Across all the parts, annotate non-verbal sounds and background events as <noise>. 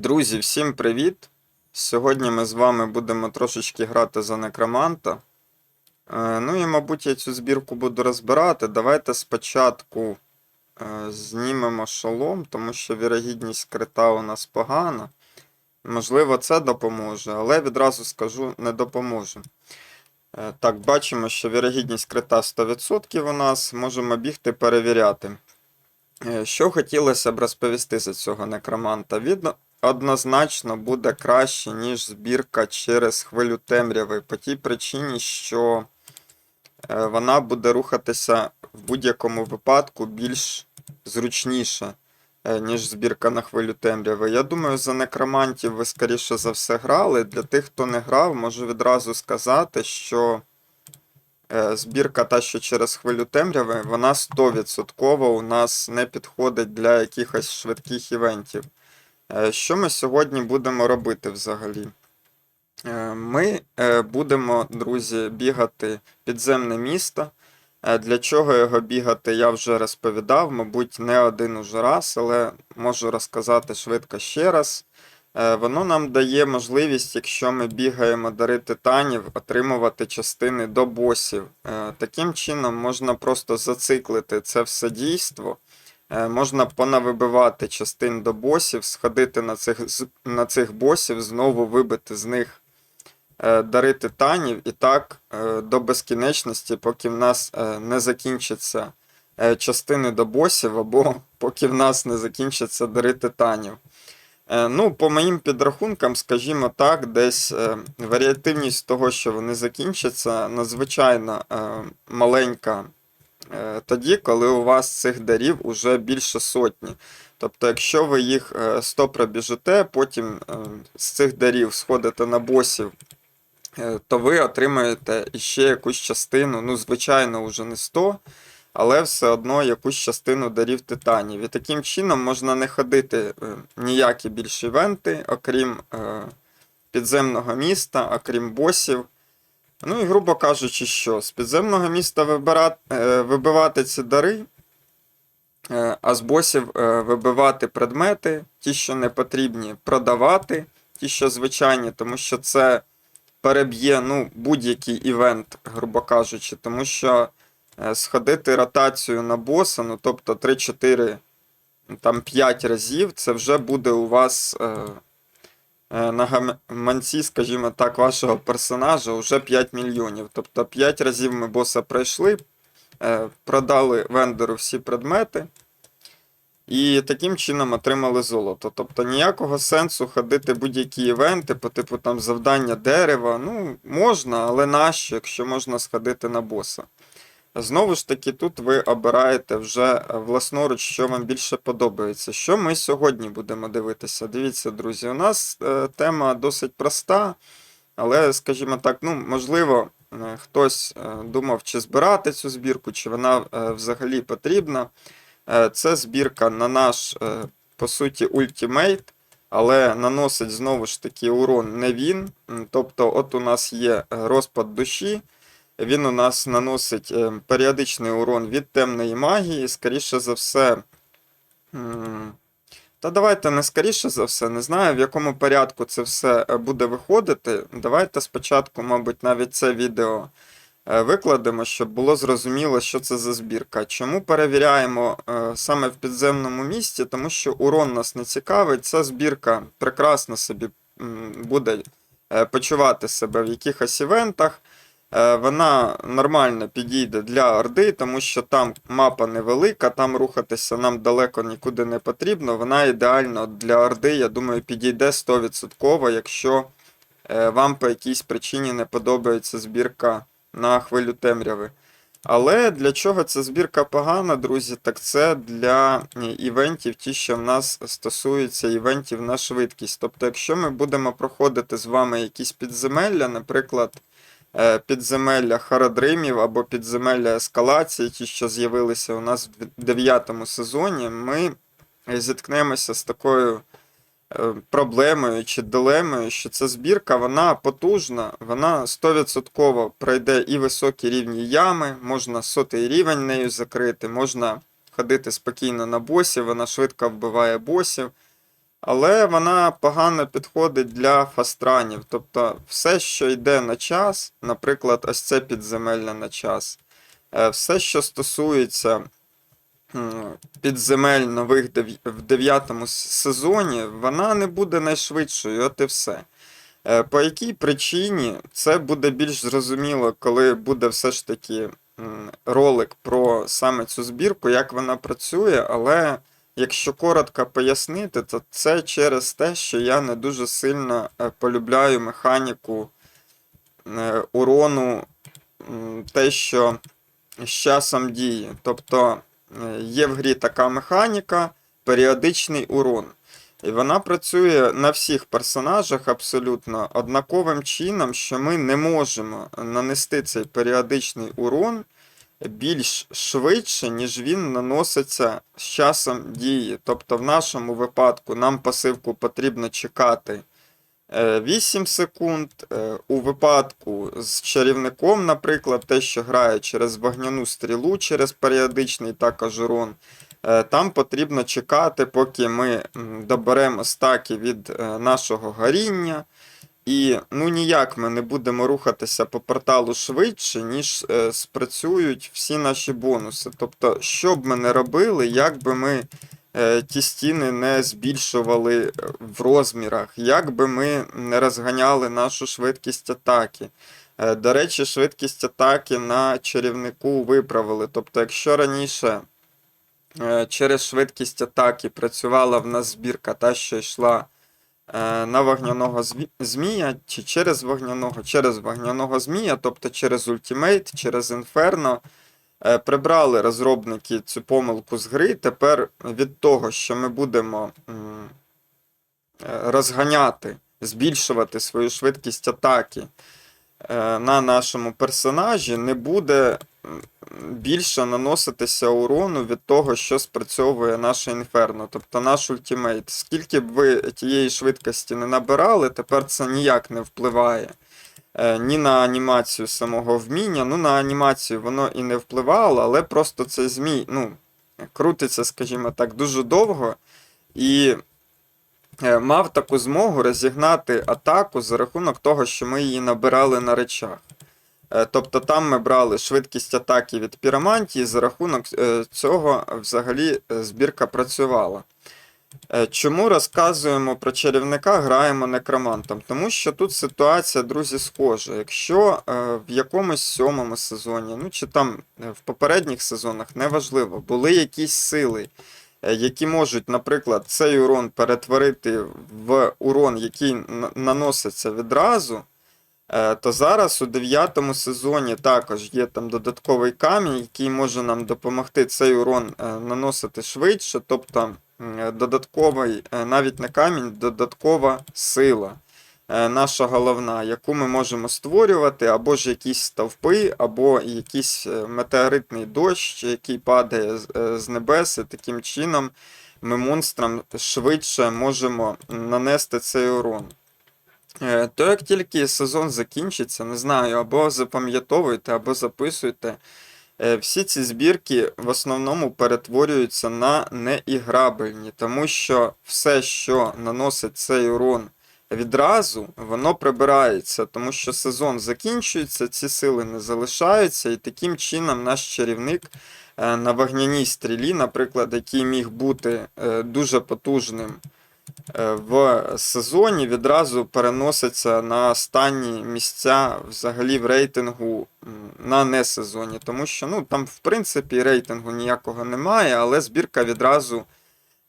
Друзі, всім привіт! Сьогодні ми з вами будемо трошечки грати за некроманта. Е, Ну і, мабуть, я цю збірку буду розбирати. Давайте спочатку е, знімемо шолом, тому що вірогідність крита у нас погана. Можливо, це допоможе, але відразу скажу, не допоможе. Е, Так, бачимо, що вірогідність крита 100% у нас. Можемо бігти перевіряти. Що хотілося б розповісти за цього некроманта? Однозначно буде краще, ніж збірка через хвилю темряви, по тій причині, що е, вона буде рухатися в будь-якому випадку більш зручніше, е, ніж збірка на хвилю темряви. Я думаю, за некромантів ви скоріше за все грали. Для тих, хто не грав, можу відразу сказати, що е, збірка та, що через хвилю темряви, вона 100% у нас не підходить для якихось швидких івентів. Е, Що ми сьогодні будемо робити взагалі? Е, Ми е, будемо, друзі, бігати підземне місто. Для чого його бігати, я вже розповідав, мабуть, не один уже раз, але можу розказати швидко ще раз. Воно нам дає можливість, якщо ми бігаємо дари титанів, отримувати частини до босів. Таким чином можна просто зациклити це все дійство. Е, Можна понавибивати частин до босів, сходити на цих, на цих босів, знову вибити з них е, дари титанів, і так е, до безкінечності, поки в нас не закінчаться частини до босів, або <laughs> поки в нас не закінчаться дари титанів. Ну, по моїм підрахункам, скажімо так, десь варіативність того, що вони закінчаться, надзвичайно маленька тоді, коли у вас цих дарів уже більше сотні. Тобто, якщо ви їх е, 100 пробіжите, потім е, з цих дарів сходите на босів, е, то ви отримаєте іще якусь частину, ну, звичайно, вже не 100, але все одно якусь частину дарів титанів. І таким чином можна не ходити е, ніякі більші івенти, окрім е, підземного міста, окрім босів. Ну і, грубо кажучи, що з підземного міста вибирати, е, вибивати ці дари, е, а з босів е, вибивати предмети, ті, що не потрібні, продавати, ті, що звичайні, тому що це переб'є ну, будь-який івент, грубо кажучи, тому що сходити ротацію на боса, ну тобто 3-4, там 5 разів, це вже буде у вас. Е, на гаманці, скажімо так, вашого персонажа вже 5 мільйонів. Тобто 5 разів ми боса пройшли, е, продали вендору всі предмети. І таким чином отримали золото. Тобто ніякого сенсу ходити будь-які івенти по типу там завдання дерева. Ну, можна, але нащо, якщо можна сходити на боса. Знову ж таки, тут ви обираєте вже е, власноруч, що вам більше подобається. Що ми сьогодні будемо дивитися? Дивіться, друзі, у нас е, тема досить проста, але, скажімо так, ну, можливо, е, хтось думав, чи збирати цю збірку, чи вона взагалі потрібна. Це збірка на наш, по суті, ультимейт, але наносить знову ж таки урон не він. Тобто, от у нас є розпад душі. Він у нас наносить е, періодичний урон від темної магії, скоріше за все. Та давайте не скоріше за все, не знаю, в якому порядку це все е, буде виходити. Давайте спочатку, мабуть, навіть це відео е, викладемо, щоб було зрозуміло, що це за збірка. Чому перевіряємо саме в підземному місті? Тому що урон нас не цікавить. Ця збірка прекрасно собі буде почувати себе в якихось івентах. Е, Вона нормально підійде для Орди, тому що там мапа невелика, там рухатися нам далеко нікуди не потрібно. Вона ідеально для Орди, я думаю, підійде 100%, якщо е, вам по якійсь причині не подобається збірка на хвилю темряви. Але для чого ця збірка погана, друзі? Так це для івентів, ті, що в нас стосуються івентів на швидкість. Тобто, якщо ми будемо проходити з вами якісь підземелля, наприклад, підземелля Харадримів або підземелля ескалації, ті, що з'явилися у нас в дев'ятому сезоні, ми зіткнемося з такою е, проблемою чи дилемою, що ця збірка вона потужна, вона 100% пройде і високі рівні ями, можна сотий рівень нею закрити, можна ходити спокійно на босів, вона швидко вбиває босів. Але вона погано підходить для фастранів. Тобто все, що йде на час, наприклад, ось це підземелля на час, е, все, що стосується підземель нових в дев'ятому сезоні, вона не буде найшвидшою, от і все. Е, По якій причині це буде більш зрозуміло, коли буде все ж таки ролик про саме цю збірку, як вона працює, але якщо коротко пояснити, то це через те, що я не дуже сильно е, полюбляю механіку е, урону, те, що з часом діє. Тобто е, є в грі така механіка, періодичний урон. І вона працює на всіх персонажах абсолютно однаковим чином, що ми не можемо нанести цей періодичний урон більш швидше, ніж він наноситься з часом дії. Тобто, в нашому випадку нам пасивку потрібно чекати е, 8 секунд. Е, У випадку з чарівником, наприклад, те, що грає через вогняну стрілу, через періодичний також урон. Е, Там потрібно чекати, поки ми доберемо стаки від е, нашого горіння. І ну ніяк ми не будемо рухатися по порталу швидше, ніж е, спрацюють всі наші бонуси. Тобто, що б ми не робили, як би ми е, ті стіни не збільшували е, в розмірах, як би ми не розганяли нашу швидкість атаки. Е, До речі, швидкість атаки на чарівнику виправили. Тобто, якщо раніше е, через швидкість атаки працювала в нас збірка, та що йшла на вогняного змія, чи через вогняного, через вогняного змія, тобто через ультимейт, через інферно. Е, Прибрали розробники цю помилку з гри. Тепер від того, що ми будемо е, розганяти, збільшувати свою швидкість атаки е, на нашому персонажі, не буде більше наноситися урону від того, що спрацьовує наше інферно, тобто наш ультимейт. Скільки б ви тієї швидкості не набирали, тепер це ніяк не впливає е, ні на анімацію самого вміння. Ну, на анімацію воно і не впливало, але просто цей змій ну, крутиться, скажімо так, дуже довго. І е, мав таку змогу розігнати атаку за рахунок того, що ми її набирали на речах. Е, Тобто там ми брали швидкість атаки від піромантії, за рахунок е, цього взагалі е, збірка працювала. Е, Чому розказуємо про чарівника, граємо некромантом? Тому що тут ситуація, друзі, схожа. Якщо е, в якомусь сьомому сезоні, ну чи там е, в попередніх сезонах, неважливо, були якісь сили, е, які можуть, наприклад, цей урон перетворити в урон, який наноситься відразу. Е, То зараз у дев'ятому сезоні також є там додатковий камінь, який може нам допомогти цей урон е, наносити швидше. Тобто додатковий, е, навіть не камінь, додаткова сила. Е, Наша головна, яку ми можемо створювати, або ж якісь стовпи, або якийсь е, метеоритний дощ, який падає з- е, небес, і таким чином ми монстрам швидше можемо нанести цей урон. То як тільки сезон закінчиться, не знаю, або запам'ятовуйте, або записуйте. Всі ці збірки в основному перетворюються на неіграбельні, тому що все, що наносить цей урон відразу, воно прибирається, тому що сезон закінчується, ці сили не залишаються, і таким чином наш чарівник е, на вогняній стрілі, наприклад, який міг бути е, дуже потужним е, в сезоні відразу переноситься на останні місця взагалі в рейтингу на несезоні. Тому що ну, там, в принципі, рейтингу ніякого немає, але збірка відразу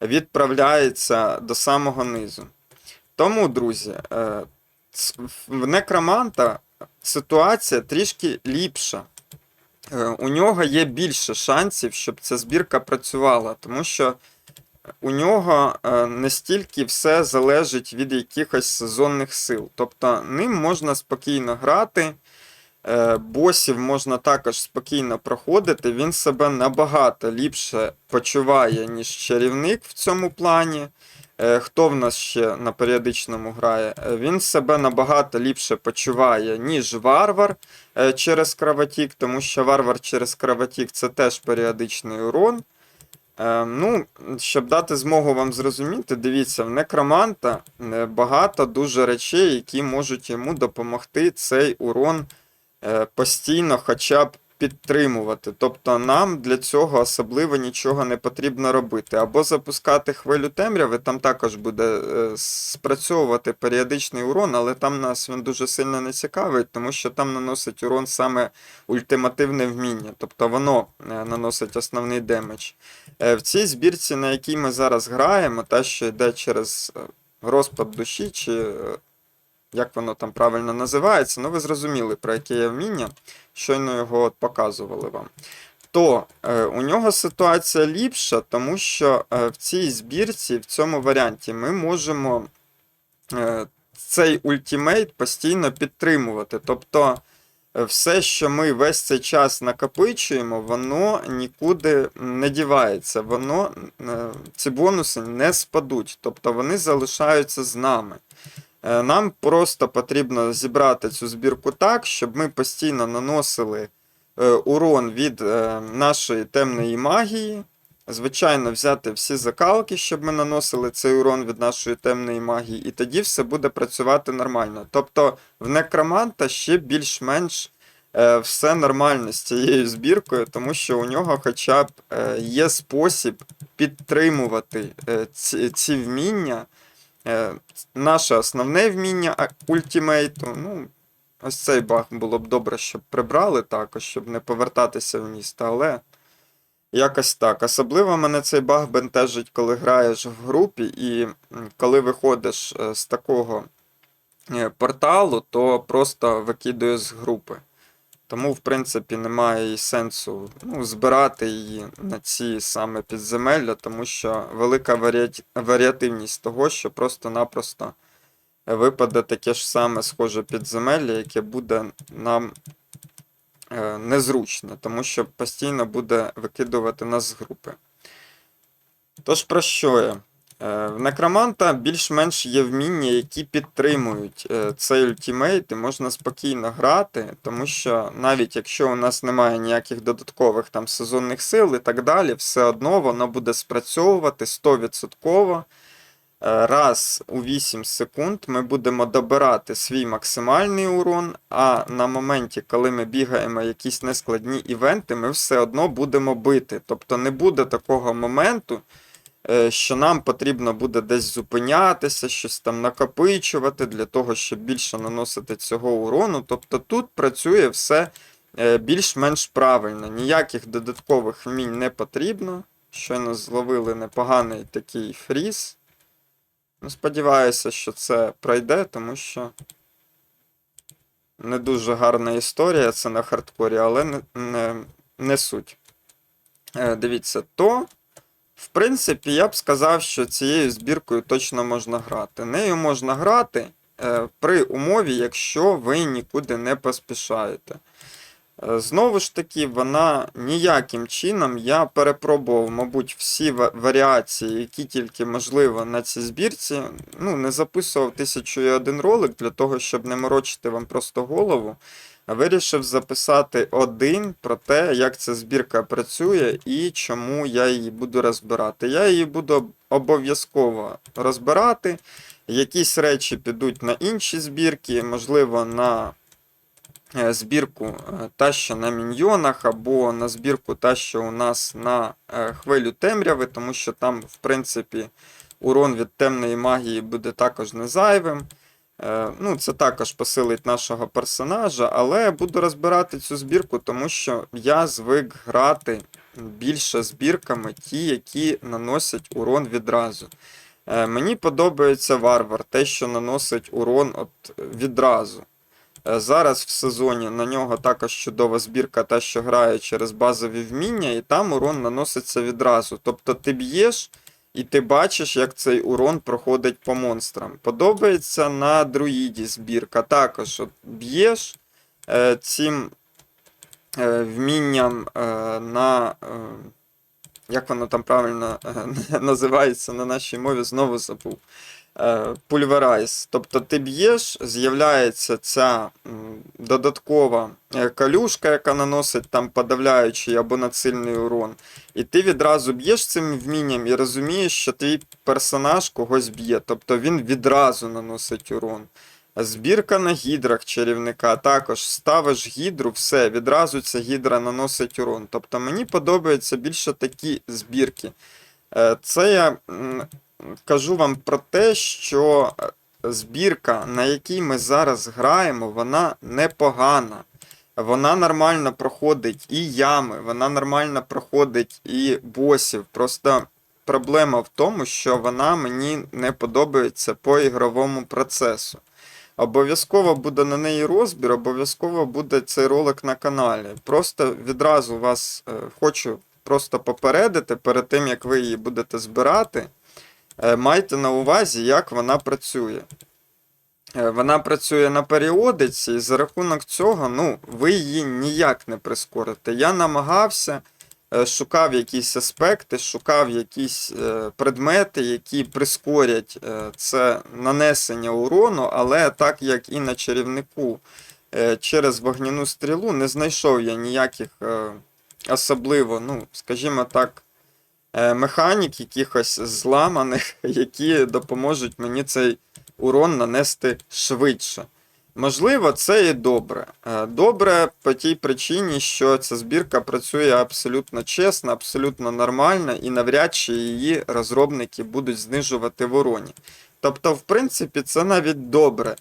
відправляється до самого низу. Тому, друзі, е, в некроманта ситуація трішки ліпша. Е, У нього є більше шансів, щоб ця збірка працювала, тому що у нього е, не стільки все залежить від якихось сезонних сил. Тобто ним можна спокійно грати, босів можна також спокійно проходити. Він себе набагато ліпше почуває, ніж чарівник в цьому плані. Е, Хто в нас ще на періодичному грає? Е, Він себе набагато ліпше почуває, ніж варвар е, через кровотік, тому що варвар через кровотік це теж періодичний урон. Ну, щоб дати змогу вам зрозуміти, дивіться, в некроманта багато дуже речей, які можуть йому допомогти цей урон постійно хоча б підтримувати. Тобто нам для цього особливо нічого не потрібно робити. Або запускати хвилю темряви, там також буде е, спрацьовувати періодичний урон, але там нас він дуже сильно не цікавить, тому що там наносить урон саме ультимативне вміння. Тобто воно е, наносить основний демедж. Е, В цій збірці, на якій ми зараз граємо, та що йде через розпад душі, чи як воно там правильно називається, ну ви зрозуміли, про яке є вміння, щойно його от показували вам. То е, у нього ситуація ліпша, тому що е, в цій збірці, в цьому варіанті, ми можемо е, цей ультимейт постійно підтримувати. Тобто е, все, що ми весь цей час накопичуємо, воно нікуди не дівається. Воно, е, ці бонуси не спадуть, тобто вони залишаються з нами. Е, Нам просто потрібно зібрати цю збірку так, щоб ми постійно наносили е, урон від е, нашої темної магії. Звичайно, взяти всі закалки, щоб ми наносили цей урон від нашої темної магії, і тоді все буде працювати нормально. Тобто в некроманта ще більш-менш все нормально з цією збіркою, тому що у нього хоча б є спосіб підтримувати ці вміння. Е, наше основне вміння ультімейту. Ну, ось цей баг було б добре, щоб прибрали також, щоб не повертатися в місто, але якось так. Особливо мене цей баг бентежить, коли граєш в групі, і коли виходиш е, з такого е, порталу, то просто викидує з групи. Тому, в принципі, немає і сенсу ну, збирати її на ці саме підземелля, тому що велика варіативність того, що просто-напросто випаде таке ж саме схоже підземелля, яке буде нам е, незручне, тому що постійно буде викидувати нас з групи. Тож про що я? Е, В некроманта більш-менш є вміння, які підтримують е, цей ультимейт, і можна спокійно грати, тому що навіть якщо у нас немає ніяких додаткових там сезонних сил і так далі, все одно воно буде спрацьовувати 100%. Е, Раз у 8 секунд ми будемо добирати свій максимальний урон, а на моменті, коли ми бігаємо якісь нескладні івенти, ми все одно будемо бити. Тобто не буде такого моменту, що нам потрібно буде десь зупинятися, щось там накопичувати для того, щоб більше наносити цього урону. Тобто тут працює все е, більш-менш правильно. Ніяких додаткових вмінь не потрібно. Щойно зловили непоганий такий фріз. Ну, сподіваюся, що це пройде, тому що не дуже гарна історія, це на хардкорі, але не, не, не суть. Е, дивіться, то, в принципі, я б сказав, що цією збіркою точно можна грати. Нею можна грати е, при умові, якщо ви нікуди не поспішаєте. Е, Знову ж таки, вона ніяким чином я перепробував, мабуть, всі варіації, які тільки можливо на цій збірці. Ну, не записував тисячу і один ролик для того, щоб не морочити вам просто голову. Вирішив записати один про те, як ця збірка працює і чому я її буду розбирати. Я її буду обов'язково розбирати. Якісь речі підуть на інші збірки, можливо, на е, збірку е, та, що на міньйонах, або на збірку та, що у нас на е, хвилю темряви, тому що там, в принципі, урон від темної магії буде також не зайвим. Е, Ну, це також посилить нашого персонажа, але буду розбирати цю збірку, тому що я звик грати більше збірками, ті, які наносять урон відразу. Е, Мені подобається варвар, те, що наносить урон от відразу. Е, Зараз в сезоні на нього також чудова збірка, та, що грає через базові вміння, і там урон наноситься відразу. Тобто ти б'єш, і ти бачиш, як цей урон проходить по монстрам. Подобається на друїді збірка. Також от б'єш е, цим е, вмінням е, на. Е, як воно там правильно е, <laughs> називається на нашій мові, знову забув. Е, пульверайз. Тобто ти б'єш, з'являється ця додаткова е, калюшка, яка наносить там подавляючий або нацильний урон. І ти відразу б'єш цим вмінням і розумієш, що твій персонаж когось б'є. Тобто він відразу наносить урон. Збірка на гідрах чарівника також ставиш гідру, все, відразу ця гідра наносить урон. Тобто мені подобаються більше такі збірки. Е, Це я кажу вам про те, що е, збірка, на якій ми зараз граємо, вона непогана. Вона нормально проходить і ями, вона нормально проходить і босів. Просто проблема в тому, що вона мені не подобається по ігровому процесу. Обов'язково буде на неї розбір, обов'язково буде цей ролик на каналі. Просто відразу вас е, хочу просто попередити перед тим, як ви її будете збирати. Е, майте на увазі, як вона працює. Е, Вона працює на періодиці, і за рахунок цього, ну, ви її ніяк не прискорите. Я намагався, е, шукав якісь аспекти, шукав якісь предмети, які прискорять це нанесення урону, але так як і на чарівнику через вогняну стрілу не знайшов я ніяких особливо, ну, скажімо так, механік якихось зламаних, <laughs> які допоможуть мені цей урон нанести швидше. Можливо, це і добре. Е, Добре по тій причині, що ця збірка працює абсолютно чесно, абсолютно нормально, і навряд чи її розробники будуть знижувати в уроні. Тобто, в принципі, це навіть добре, е,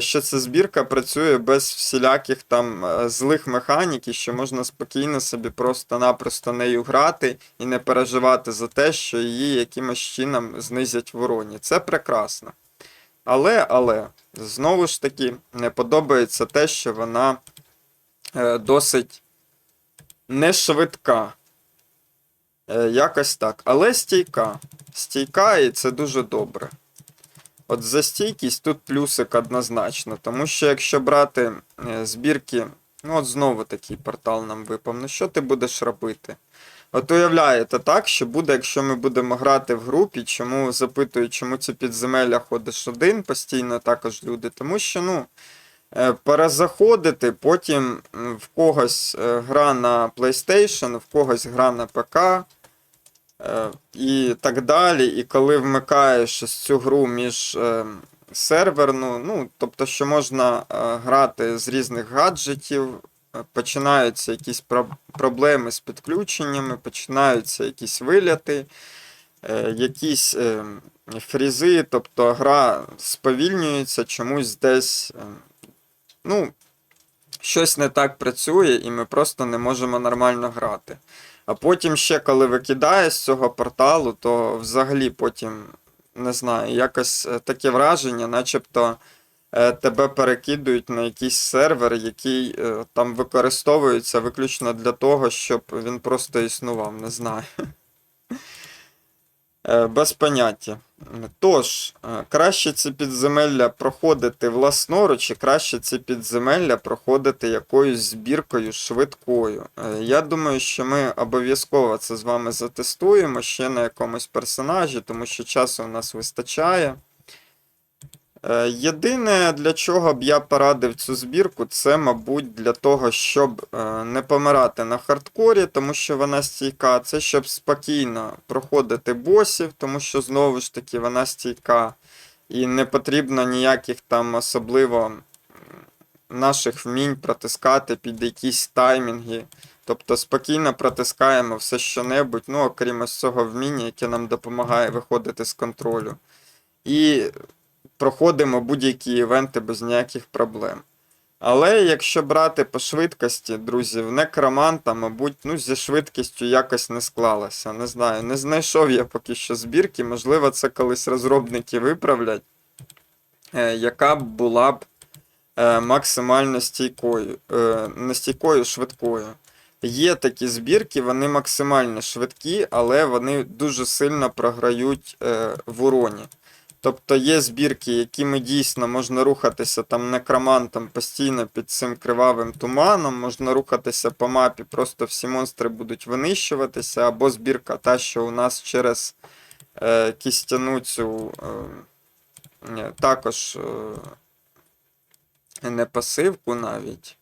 що ця збірка працює без всіляких там е, злих механік, і що можна спокійно собі просто-напросто нею грати і не переживати за те, що її якимось чином знизять в уроні. Це прекрасно. Але, але, знову ж таки, не подобається те, що вона е, досить не швидка. Е, якось так. Але стійка. Стійка, і це дуже добре. От за стійкість тут плюсик однозначно, тому що якщо брати е, збірки, ну от знову такий портал нам випав, ну що ти будеш робити? От уявляєте так, що буде, якщо ми будемо грати в групі, чому запитую, чому ці підземелля ходиш один постійно також люди, тому що, ну, е, перезаходити, потім в когось е, гра на PlayStation, в когось гра на ПК. Е, І так далі. І коли вмикаєш цю гру між е, серверну, ну, тобто, що можна е, грати з різних гаджетів, починаються якісь проблеми з підключеннями, починаються якісь виляти, якісь фрізи, тобто гра сповільнюється, чомусь десь. Ну, щось не так працює, і ми просто не можемо нормально грати. А потім ще, коли викидає з цього порталу, то взагалі потім, не знаю, якось е, таке враження, начебто е, тебе перекидують на якийсь сервер, який е, там використовується виключно для того, щоб він просто існував, не знаю. Е, Без поняття. Тож, е, краще ці підземелля проходити власноруч, і краще ці підземелля проходити якоюсь збіркою швидкою. Е, Я думаю, що ми обов'язково це з вами затестуємо ще на якомусь персонажі, тому що часу у нас вистачає. Е, Єдине, для чого б я порадив цю збірку, це, мабуть, для того, щоб е, не помирати на хардкорі, тому що вона стійка. Це щоб спокійно проходити босів, тому що знову ж таки вона стійка. І не потрібно ніяких там особливо наших вмінь протискати під якісь таймінги. Тобто спокійно протискаємо все що-небудь, ну окрім ось цього вміння, яке нам допомагає виходити з контролю. І проходимо будь-які івенти без ніяких проблем. Але якщо брати по швидкості, друзі, в некроманта, мабуть, ну, зі швидкістю якось не склалося. Не знаю, не знайшов я поки що збірки. Можливо, це колись розробники виправлять, е, яка б була б е, максимально стійкою, е, не стійкою, швидкою. Є такі збірки, вони максимально швидкі, але вони дуже сильно програють в уроні. Тобто є збірки, якими дійсно можна рухатися там некромантом постійно під цим кривавим туманом, можна рухатися по мапі, просто всі монстри будуть винищуватися, або збірка та, що у нас через е, кістяну цю е, також е, не пасивку навіть.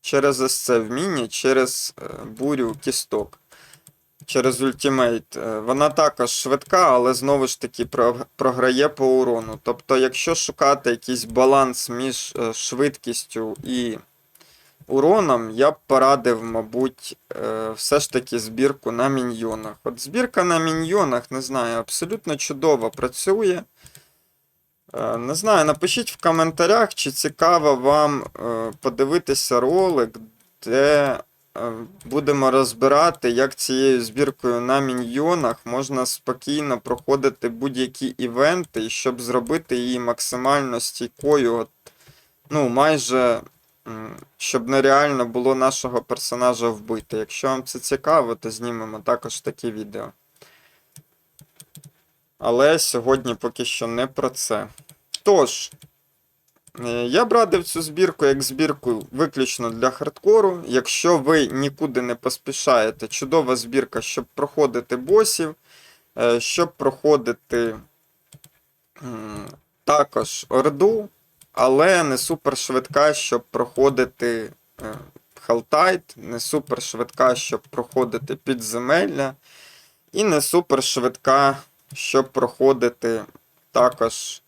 Через ось це вміння, через е, бурю кісток. Через ультимейт. Е, Вона також швидка, але знову ж таки програє по урону. Тобто, якщо шукати якийсь баланс між е, швидкістю і уроном, я б порадив, мабуть, е, все ж таки збірку на міньйонах. От збірка на міньйонах, не знаю, абсолютно чудово працює. Не знаю, напишіть в коментарях, чи цікаво вам подивитися ролик, де будемо розбирати, як цією збіркою на міньйонах можна спокійно проходити будь-які івенти, щоб зробити її максимально стійкою. От, ну, майже щоб нереально було нашого персонажа вбити. Якщо вам це цікаво, то знімемо також такі відео. Але сьогодні поки що не про це. Тож, я б радив цю збірку як збірку виключно для хардкору. Якщо ви нікуди не поспішаєте, чудова збірка, щоб проходити босів, е, щоб проходити також орду, але не супер швидка, щоб проходити е, халтайт, не супер швидка, щоб проходити підземелля, і не супер швидка, щоб проходити також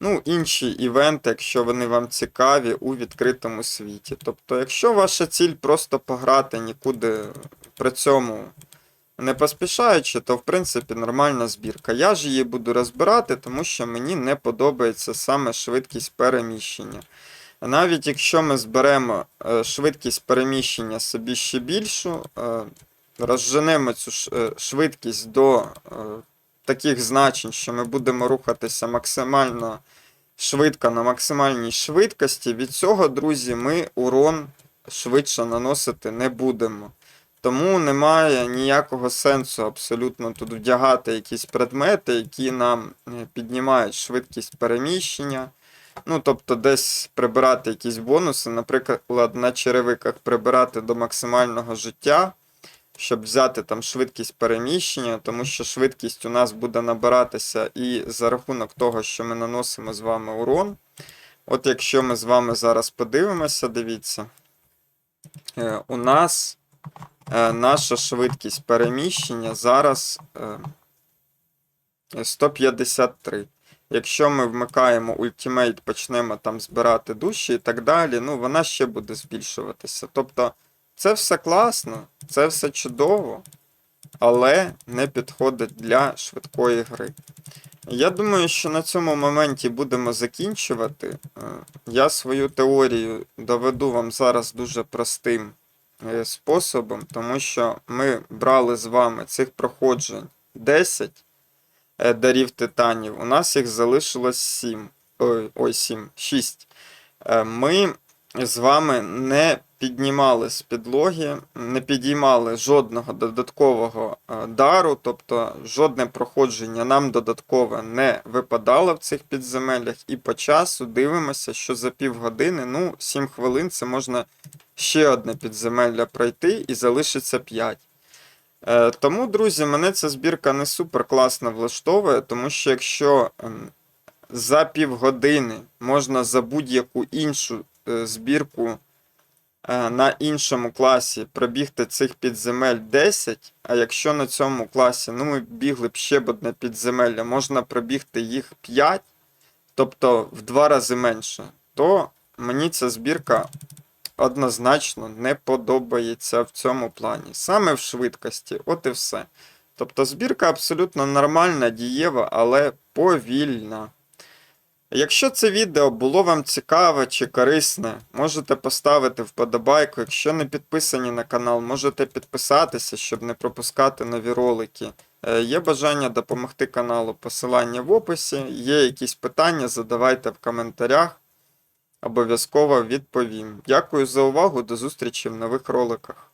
ну, інші івенти, якщо вони вам цікаві у відкритому світі. Тобто, якщо ваша ціль просто пограти нікуди при цьому не поспішаючи, то в принципі нормальна збірка. Я ж її буду розбирати, тому що мені не подобається саме швидкість переміщення. Навіть якщо ми зберемо е, швидкість переміщення собі ще більшу, е, розженемо цю е, швидкість до таких значень, що ми будемо рухатися максимально швидко на максимальній швидкості, від цього, друзі, ми урон швидше наносити не будемо. Тому немає ніякого сенсу абсолютно тут вдягати якісь предмети, які нам е, піднімають швидкість переміщення. Ну, тобто десь прибирати якісь бонуси, наприклад, на черевиках прибирати до максимального життя, щоб взяти там швидкість переміщення, тому що швидкість у нас буде набиратися і за рахунок того, що ми наносимо з вами урон. От якщо ми з вами зараз подивимося, дивіться, е, у нас е, наша швидкість переміщення зараз е, 153. Якщо ми вмикаємо ультимейт, почнемо там збирати душі і так далі, ну вона ще буде збільшуватися. Тобто це все класно, це все чудово, але не підходить для швидкої гри. Я думаю, що на цьому моменті будемо закінчувати. Е, Я свою теорію доведу вам зараз дуже простим е, способом, тому що ми брали з вами цих проходжень 10 е, дарів титанів. У нас їх залишилось 7. Ой, ой 7, 6. Е, Ми з вами не піднімали з підлоги, не підіймали жодного додаткового е, дару, тобто жодне проходження нам додаткове не випадало в цих підземеллях. І по часу дивимося, що за півгодини, ну, 7 хвилин це можна ще одне підземелля пройти і залишиться 5. Е, Тому, друзі, мене ця збірка не супер класно влаштовує, тому що якщо ем, за півгодини можна за будь-яку іншу е, збірку на іншому класі пробігти цих підземель 10, а якщо на цьому класі ну, ми бігли б ще б одне підземелля, можна пробігти їх 5, тобто в два рази менше, то мені ця збірка однозначно не подобається в цьому плані. Саме в швидкості, от і все. Тобто збірка абсолютно нормальна, дієва, але повільна. Якщо це відео було вам цікаве чи корисне, можете поставити вподобайку. Якщо не підписані на канал, можете підписатися, щоб не пропускати нові ролики. Е, Є бажання допомогти каналу, посилання в описі. Є якісь питання, задавайте в коментарях. Обов'язково відповім. Дякую за увагу, до зустрічі в нових роликах.